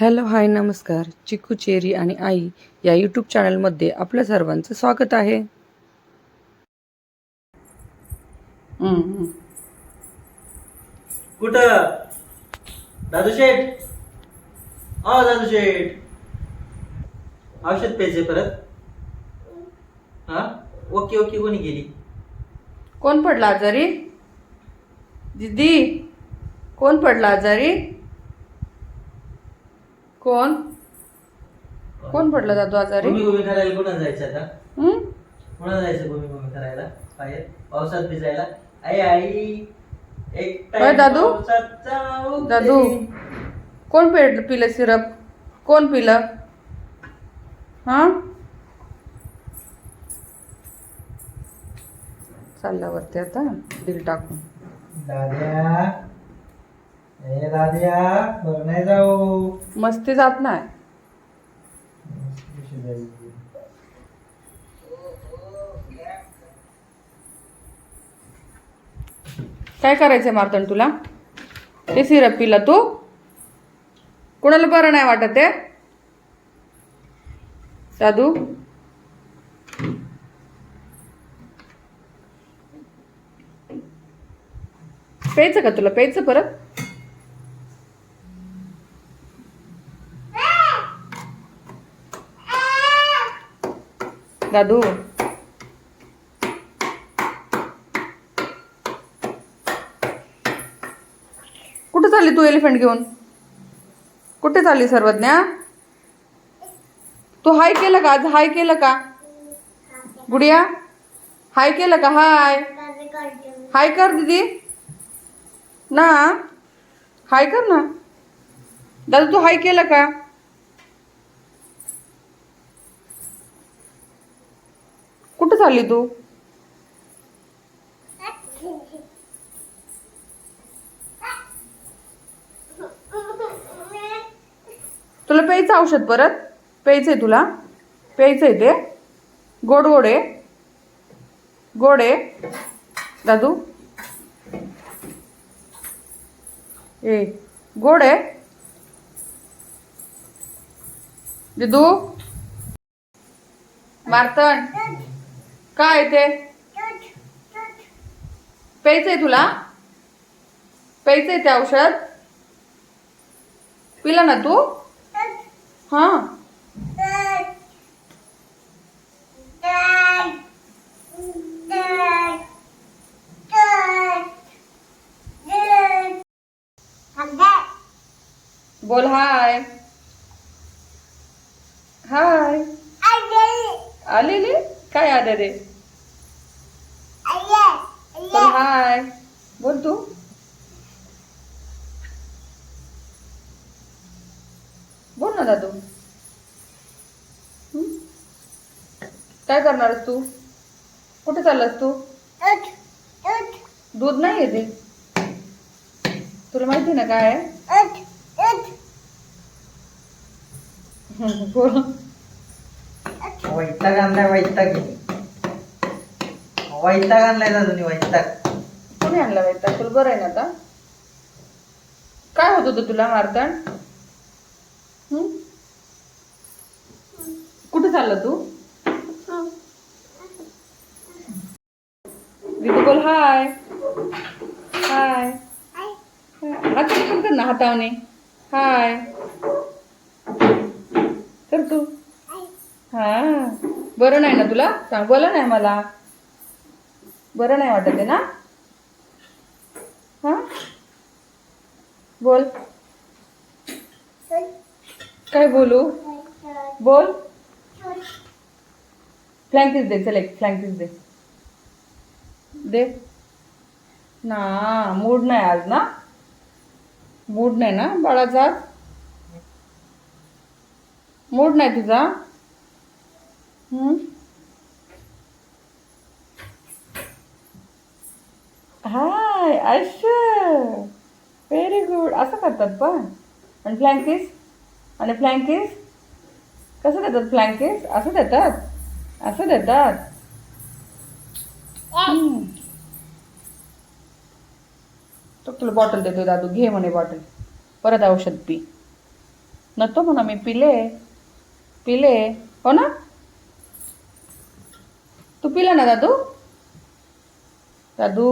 Hello hi नमस्कार. चिकू cherry आणि आई या यूट्यूब चॅनलमध्ये आपल्या सर्वांचं स्वागत आहे. कुठं? दादू शेठ? अ दादू शेठ. औषध प्यायचे परत. हा? ओके ओके कोणी गेली? कोण पडला आजारी? दीदी कोण पडला आजारी? कोण? कोण पडला जातो आजारी? भूमी भूमी करायला कुठं जायचं आता? कुठं जायचं भूमी भूमी करायला? बाहेर? पावसात भिजायला? आई आई एक होय, दादू? पावसात जाऊ दे. दादू कोण पेड पिलं सिरप कोण पिलं? हा? चालला वरती आता दिल टाकून. दाद्या ए बरं नाही जाऊ. मस्ती जात नाही. कशी काय करायचंय मार्तन तुला? ते सिरप पिला तू? कुणाला बरं नाही वाटत ते? दादू प्यायचं का तुला? प्यायचं परत? दादू. कुठे चालली तू एलिफंट घेऊन? कुठे चालली सर्वज्ञा तू हाय केलं का? आज हाय केलं का? गुडिया हाय केलं का? हाय हाय कर दीदी. ना हाय कर ना. दादा तू हाय केलं का? कुठं चालली तू? तुला प्यायचं औषध परत? प्यायचंय तुला? प्यायचंय ते? गोड गोड आहे? गोड आहे? दादू? ए गोड आहे? दिदू? मार्तन? काय ते? प्यायचंय तुला? प्यायचंय ते औषध? पिला ना तू? हा. बोल हाय. हाय. आलेले. काय आले रे बोल हाय बोल तू. बोल ना दादू? काय करणारस तू? कुठे चाललास तू? दूध नाही येते तुला माहिती ना काय आहे? बोल. वैताग आणलाय वैताग वैताग आणलाय दादूनी वैताग. कोणी आणला वैताग तुला बरं आहे ना आता. काय होत होतं तुला मारताण? कुठं कुठे तू? दीदी बोल हाय. हाय. आता पण कर ना हातावने हाय. कर तू. हा. बरं नाही ना तुला? सांग बोला नाही मला. बरं नाही वाटत आहे ना हा बोल. काय बोलू? बोल. फ्लँकीस दे चल एक फ्लँकीस दे. दे. ना मूड नाही आज ना? मूड नाही ना बाळाचा? आज मूड नाही तुझा? हम्म? हाय अच्छा व्हेरी गुड असं करतात पण. आणि फ्लँकीस आणि फ्लँकीस कसं देतात फ्लँकीस असं देतात. असं देतात. तो तुला बॉटल देतो दादू. घे म्हणे बॉटल परत औषध पी. नतो म्हणा मी पिले. पिले. हो ना? तू पिला ना दादू? दादू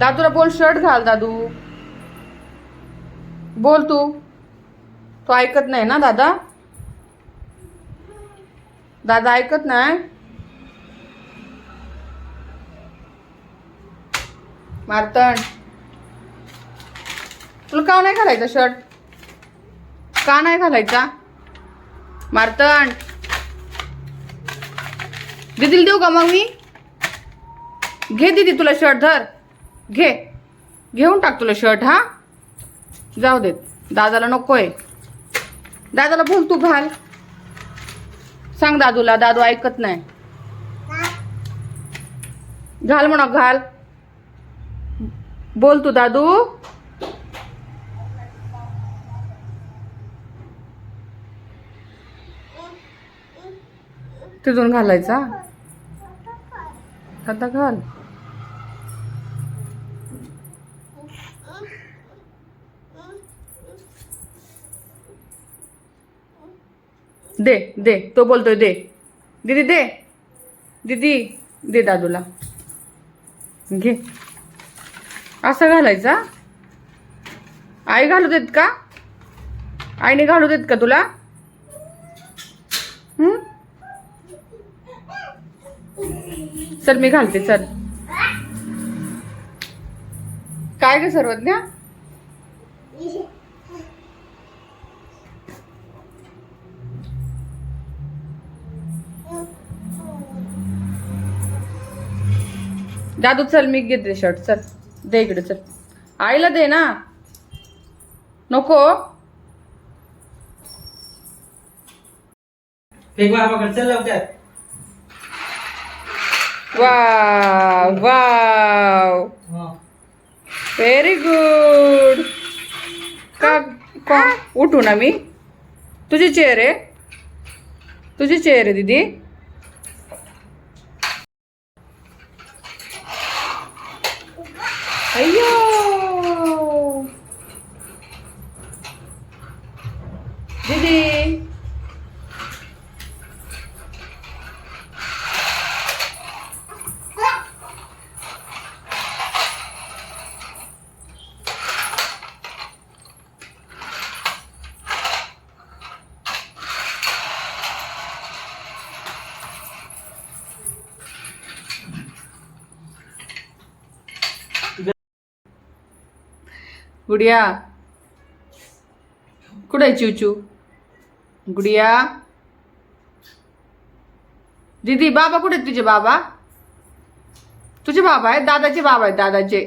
दादूला बोल शर्ट घाल दादू. बोल तू. तो ऐकत नाही ना दादा? दादा ऐकत नाही? मारतण. तुला का नाही घालायचा शर्ट? का नाही घालायचा? मारतण. दिदीला देऊ का मग मी? घे दिदी तुला शर्ट धर. घे. घेऊन टाक तुला शर्ट हा? जाऊ देत. दादाला नको आहे दादाला बोल तू घाल. सांग दादूला दादू ऐकत नाही. घाल म्हणा घाल. बोल तू दादू. तिथून घालायचा? आता घाल. दे दे. तो बोलतोय दे. दीदी दे. दीदी दे दादूला. घे. असं घालायचा आई घालू देत का? आईने घालू देत का तुला? सर चल मी घालते चल. काय ग सर्वज्ञ? दादू चल मी घेते शर्ट चल. दे इकडे चल. आईला दे ना. नको. Wow wow. हो. व्हेरी गुड का का? उठू ना मी. तुझी चेअर आहे. तुझी चेअर आहे दीदी. अय्यो दीदी गुडिया. कुठे आहे चिवचू? गुडिया. दीदी बाबा कुठे आहेत तुझे बाबा? तुझे बाबा आहेत दादाचे बाबा आहेत दादाचे?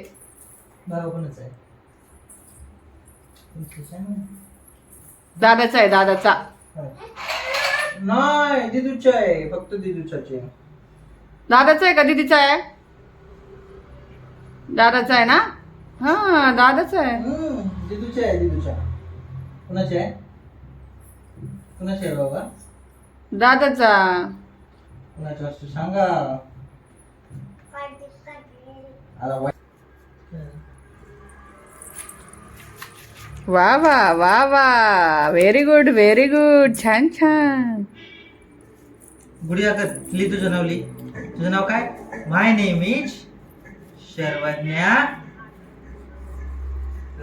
दादाचा आहे दादाचा. नाही दिदूच्या आहे फक्त दिदूचाच. आहे दादाचा आहे का दीदीचा आहे? दादाचा आहे ना? हा दादाचा आहे. हम्म, आहे दिदूच्या कुणाच्या आहे? कुणाच्या आहे बाबा? दादाचा. कुणाच्या असतो सांगा. आला. वा वा वा वा. व्हेरी गुड व्हेरी गुड छान छान. गुडिया कर लिही तुझं नाव लिही तुझं नाव काय? My name is Sharvadnya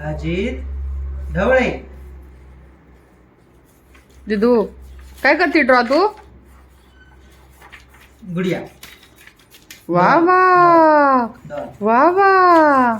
Ajit Dhavale. दिदू काय करते ड्रॉ तू? गुडिया. वा वा. वा वा.